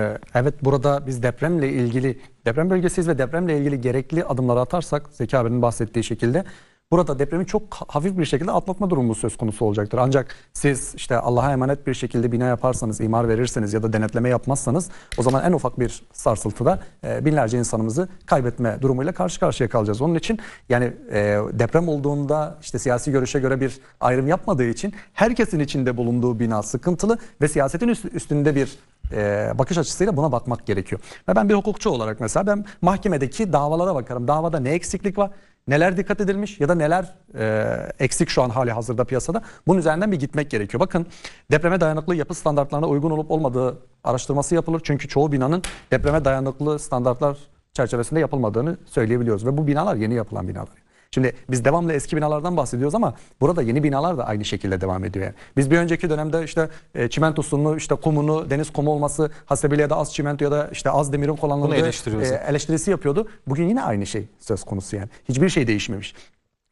Ee, Evet burada biz depremle ilgili deprem bölgesiyiz ve depremle ilgili gerekli adımları atarsak Zeki abinin bahsettiği şekilde burada depremi çok hafif bir şekilde atlatma durumu söz konusu olacaktır. Ancak siz işte Allah'a emanet bir şekilde bina yaparsanız, imar verirseniz ya da denetleme yapmazsanız o zaman en ufak bir sarsıltıda e, binlerce insanımızı kaybetme durumuyla karşı karşıya kalacağız. Onun için yani e, deprem olduğunda işte siyasi görüşe göre bir ayrım yapmadığı için herkesin içinde bulunduğu bina sıkıntılı ve siyasetin üst- üstünde bir e, bakış açısıyla buna bakmak gerekiyor. Ve ben bir hukukçu olarak mesela ben mahkemedeki davalara bakarım. Davada ne eksiklik var? Neler dikkat edilmiş ya da neler e, eksik şu an hali hazırda piyasada? Bunun üzerinden bir gitmek gerekiyor. Bakın depreme dayanıklı yapı standartlarına uygun olup olmadığı araştırması yapılır. Çünkü çoğu binanın depreme dayanıklı standartlar çerçevesinde yapılmadığını söyleyebiliyoruz. Ve bu binalar yeni yapılan binalar. Şimdi biz devamlı eski binalardan bahsediyoruz ama burada yeni binalar da aynı şekilde devam ediyor. Yani. Biz bir önceki dönemde işte e, çimentosunu, işte kumunu, deniz kumu olması hasebiyle ya da az çimento ya da işte az demirin kullanıldığı e, eleştirisi yapıyordu. Bugün yine aynı şey söz konusu yani. Hiçbir şey değişmemiş.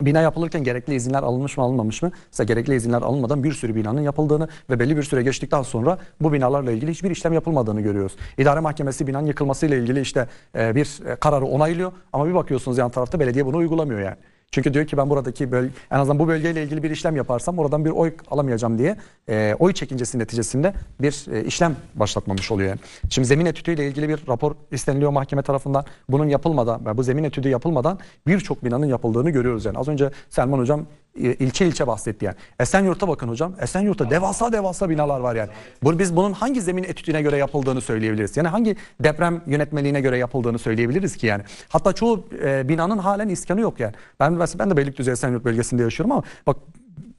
Bina yapılırken gerekli izinler alınmış mı alınmamış mı? Mesela gerekli izinler alınmadan bir sürü binanın yapıldığını ve belli bir süre geçtikten sonra bu binalarla ilgili hiçbir işlem yapılmadığını görüyoruz. İdare mahkemesi binanın yıkılmasıyla ilgili işte e, bir e, kararı onaylıyor ama bir bakıyorsunuz yan tarafta belediye bunu uygulamıyor yani. Çünkü diyor ki ben buradaki böl en azından bu bölgeyle ilgili bir işlem yaparsam oradan bir oy alamayacağım diye e, oy çekincesi neticesinde bir e, işlem başlatmamış oluyor. Şimdi zemin etüdüyle ilgili bir rapor isteniliyor mahkeme tarafından. Bunun yapılmadan ve bu zemin etüdü yapılmadan birçok binanın yapıldığını görüyoruz yani. Az önce Selman hocam ilçe ilçe bahsetti yani. Esenyurt'a bakın hocam. Esenyurt'ta devasa devasa binalar var yani. Bu, biz bunun hangi zemin etüdüne göre yapıldığını söyleyebiliriz. Yani hangi deprem yönetmeliğine göre yapıldığını söyleyebiliriz ki yani. Hatta çoğu e, binanın halen iskanı yok yani. Ben ben de Beylikdüzü Esenyurt bölgesinde yaşıyorum ama bak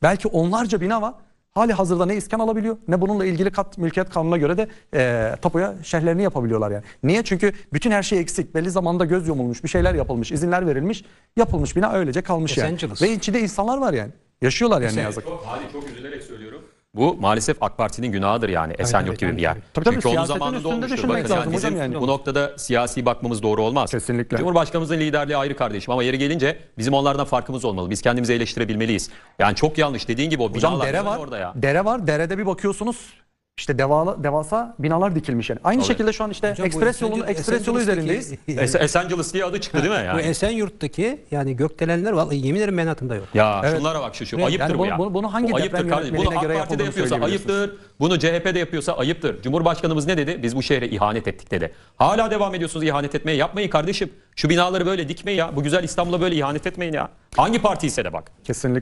belki onlarca bina var. Hali hazırda ne iskan alabiliyor ne bununla ilgili kat mülkiyet kanununa göre de e, tapuya şerhlerini yapabiliyorlar yani. Niye? Çünkü bütün her şey eksik. Belli zamanda göz yumulmuş, bir şeyler yapılmış, izinler verilmiş, yapılmış bina öylece kalmış Los yani. Angeles. Ve içinde insanlar var yani. Yaşıyorlar yani ne yazık. Çok, hali çok üzülerek söylüyorum. Bu maalesef AK Parti'nin günahıdır yani Esenyurt evet, gibi bir yer. Tabii, tabii, Çünkü onun zamanında olmuştur. Bakın lazım bizim yani. bu noktada siyasi bakmamız doğru olmaz. Kesinlikle. Cumhurbaşkanımızın liderliği ayrı kardeşim ama yeri gelince bizim onlardan farkımız olmalı. Biz kendimizi eleştirebilmeliyiz. Yani çok yanlış dediğin gibi o Hocam binalar dere var. orada ya. Dere var. Derede bir bakıyorsunuz işte devala, devasa binalar dikilmiş yani. Aynı şekilde şu an işte Hocam bu ekspres yolun Esenyurt- ekspres yolu üzerindeyiz. Es- Esenciles diye adı çıktı değil mi? Bu Yani? Esenyurt'taki yani gökdelenler vallahi yemin ederim Manhattan'da yok. Ya Evet. şunlara bak şu şu Yani ayıptır bunu- bu ya. bunu- bunu hangi Bu ayıptır kardeşim. Bunu AK Parti'de yapıyorsa ayıptır. Bunu CHP'de yapıyorsa ayıptır. Cumhurbaşkanımız ne dedi? Biz bu şehre ihanet ettik dedi. Hala devam ediyorsunuz ihanet etmeye. Yapmayın kardeşim. Şu binaları böyle dikmeyin ya. Bu güzel İstanbul'a böyle ihanet etmeyin ya. Hangi parti ise de bak. Kesinlikle.